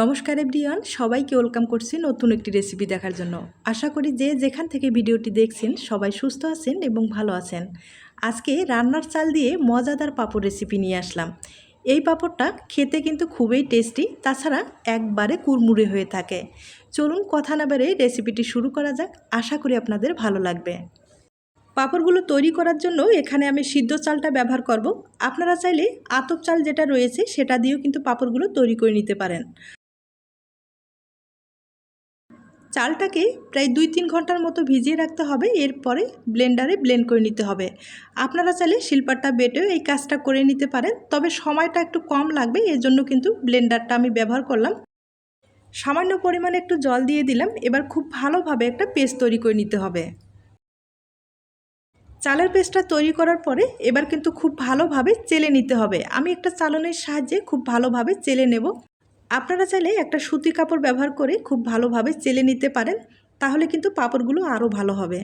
নমস্কার এভরিওয়ান, সবাইকে ওয়েলকাম করছি নতুন একটি রেসিপি দেখার জন্য। আশা করি যে যেখান থেকে ভিডিওটি দেখছেন, সবাই সুস্থ আছেন এবং ভালো আছেন। আজকে রান্নার চাল দিয়ে মজাদার পাঁপড় রেসিপি নিয়ে আসলাম। এই পাঁপড়টা খেতে কিন্তু খুবই টেস্টি তাছাড়া একবারে কুরমুরে হয়ে থাকে। চলুন কথা না বেড়ে রেসিপিটি শুরু করা যাক, আশা করি আপনাদের ভালো লাগবে। পাঁপড়গুলো তৈরি করার জন্য এখানে আমি সিদ্ধ চালটা ব্যবহার করব। আপনারা চাইলে আতপ চাল যেটা রয়েছে, সেটা দিয়েও কিন্তু পাঁপড়গুলো তৈরি করে নিতে পারেন। চালটাকে প্রায় দুই তিন ঘণ্টার মতো ভিজিয়ে রাখতে হবে, এরপরে ব্লেন্ডারে ব্লেন্ড করে নিতে হবে। আপনারা চাইলে শিল্পারটা বেটেও এই কাজটা করে নিতে পারেন, তবে সময়টা একটু কম লাগবে এর জন্য কিন্তু ব্লেন্ডারটা আমি ব্যবহার করলাম। সামান্য পরিমাণে একটু জল দিয়ে দিলাম, এবার খুব ভালোভাবে একটা পেস্ট তৈরি করে নিতে হবে। চালের পেস্টটা তৈরি করার পরে এবার কিন্তু খুব ভালোভাবে চেলে নিতে হবে। আমি একটা চালনের সাহায্যে খুব ভালোভাবে চেলে নেব। আপনারা চাইলে একটা সুতি কাপড় ব্যবহার করে খুব ভালোভাবে চেলে নিতে পারেন, তাহলে কিন্তু পাপড়গুলো আরও ভালো হবে।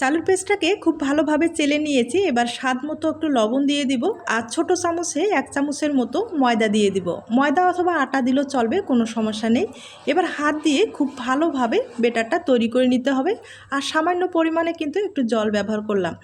চালুর পেস্টটাকে খুব ভালোভাবে চেলে নিয়েছি। এবার স্বাদ মতো একটু লবণ দিয়ে দিব আর ছোট চামচে এক চামচের মতো ময়দা দিয়ে দিব। ময়দা অথবা আটা দিলেও চলবে, কোনো সমস্যা নেই। এবার হাত দিয়ে খুব ভালোভাবে বেটারটা তৈরি করে নিতে হবে। আর সামান্য পরিমাণে কিন্তু একটু জল ব্যবহার করলাম।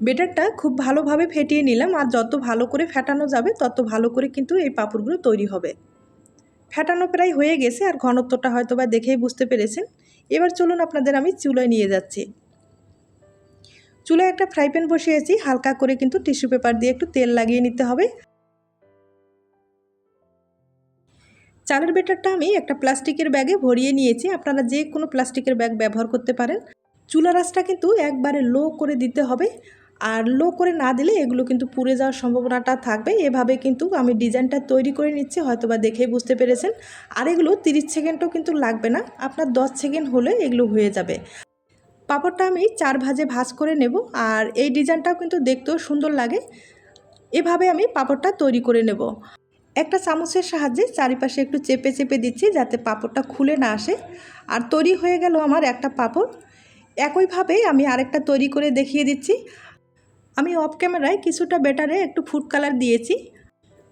বেটারটা খুব ভালোভাবে ফেটিয়ে নিলাম আর যত ভালো করে ফেটানো যাবে, তত ভালো করে কিন্তু এই পাঁপড়গুলো তৈরি হবে। ফেটানো প্রায় হয়ে গেছে আর ঘনত্বটা হয়তো বা দেখেই বুঝতে পেরেছেন। এবার চলুন আপনাদের আমি চুলায় নিয়ে যাচ্ছি। চুলায় একটা ফ্রাই প্যান বসিয়েছি, হালকা করে কিন্তু টিস্যু পেপার দিয়ে একটু তেল লাগিয়ে নিতে হবে। চালের বেটারটা আমি একটা প্লাস্টিকের ব্যাগে ভরিয়ে নিয়েছি, আপনারা যে কোনো প্লাস্টিকের ব্যাগ ব্যবহার করতে পারেন। চুলা রাসটা কিন্তু একবারে লো করে দিতে হবে। আর লো করে না দিলে এগুলো কিন্তু পুড়ে যাওয়ার সম্ভাবনাটা থাকবে। এভাবে কিন্তু আমি ডিজাইনটা তৈরি করে নিচ্ছি হয়তো বা দেখেই বুঝতে পেরেছেন। আর এগুলো তিরিশ সেকেন্ডও কিন্তু লাগবে না, আপনার দশ সেকেন্ড হলে এগুলো হয়ে যাবে। পাপড়টা আমি চার ভাজে ভাজ করে নেব আর এই ডিজাইনটাও কিন্তু দেখতেও সুন্দর লাগে। এভাবে আমি পাপড়টা তৈরি করে নেব। একটা চামচের সাহায্যে চারিপাশে একটু চেপে চেপে দিচ্ছি যাতে পাপড়টা খুলে না আসে। আর তৈরি হয়ে গেল আমার একটা পাপড়। একইভাবে আমি আরেকটা তৈরি করে দেখিয়ে দিচ্ছি। আমি অফ ক্যামেরায় কিছুটা বেটারে একটু ফুড কালার দিয়েছি।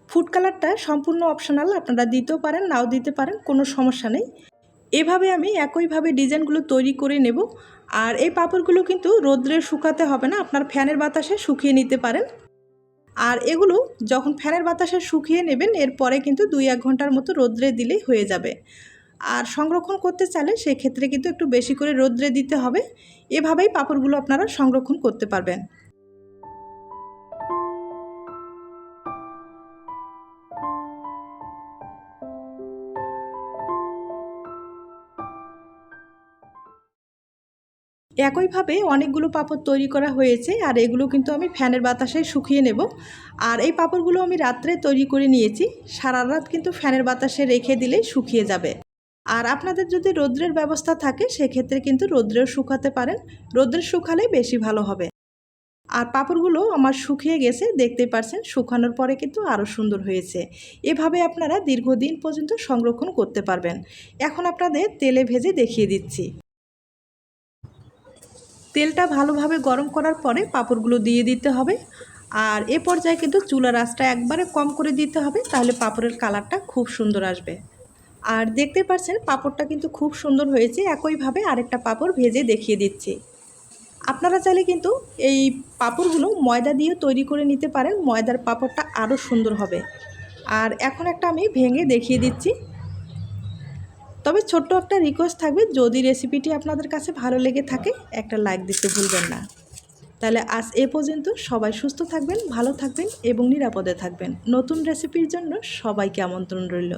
ফুড কালারটা সম্পূর্ণ অপশনাল আপনারা দিতেও পারেন, নাও দিতে পারেন, কোনো সমস্যা নেই। এভাবে আমি একইভাবে ডিজাইনগুলো তৈরি করে নেব। আর এই পাপড়গুলো কিন্তু রোদ্রে শুকাতে হবে না, আপনার ফ্যানের বাতাসে শুকিয়ে নিতে পারেন। আর এগুলো যখন ফ্যানের বাতাসে শুকিয়ে নেবেন এরপরে কিন্তু দুই এক ঘণ্টার মতো রোদ্রে দিলেই হয়ে যাবে। আর সংরক্ষণ করতে চাইলে সেক্ষেত্রে কিন্তু একটু বেশি করে রোদ্রে দিতে হবে। এভাবেই পাঁপড়গুলো আপনারা সংরক্ষণ করতে পারবেন। একইভাবে অনেকগুলো পাপড় তৈরি করা হয়েছে আর এগুলো কিন্তু আমি ফ্যানের বাতাসে শুকিয়ে নেব। আর এই পাঁপড়গুলো আমি রাত্রে তৈরি করে নিয়েছি। সারা রাত কিন্তু ফ্যানের বাতাসে রেখে দিলে শুকিয়ে যাবে। আর আপনাদের যদি রৌদ্রের ব্যবস্থা থাকে, সেক্ষেত্রে কিন্তু রৌদ্রেও শুকাতে পারেন। রৌদ্রে শুকালেই বেশি ভালো হবে। আর পাঁপড়গুলো আমার শুকিয়ে গেছে দেখতে পারছেন, শুকানোর পরে কিন্তু আরও সুন্দর হয়েছে। এভাবে আপনারা দীর্ঘদিন পর্যন্ত সংরক্ষণ করতে পারবেন। এখন আপনাদের তেলে ভেজে দেখিয়ে দিচ্ছি। তেলটা ভালোভাবে গরম করার পরে পাঁপড়গুলো দিয়ে দিতে হবে। আর এ পর্যায়ে কিন্তু চুলার আঁচটা একবারে কম করে দিতে হবে, তাহলে পাঁপড়ের কালারটা খুব সুন্দর আসবে। আর দেখতে পাচ্ছেন, পাঁপড়টা কিন্তু খুব সুন্দর হয়েছে, একইভাবে আরেকটা পাঁপড় ভেজে দেখিয়ে দিচ্ছি। আপনারা চাইলে কিন্তু এই পাঁপড়গুলো ময়দা দিয়ে তৈরি করে নিতে পারেন, ময়দার পাঁপড়টা আরও সুন্দর হবে। আর এখন একটা আমি ভেঙে দেখিয়ে দিচ্ছি। তবে ছোট্ট একটা রিকোয়েস্ট থাকবে, যদি রেসিপিটি আপনাদের কাছে ভালো লেগে থাকে, একটা লাইক দিতে ভুলবেন না। তাহলে আজ এ পর্যন্ত সবাই সুস্থ থাকবেন, ভালো থাকবেন এবং নিরাপদে থাকবেন। নতুন রেসিপির জন্য সবাইকে আমন্ত্রণ রইল।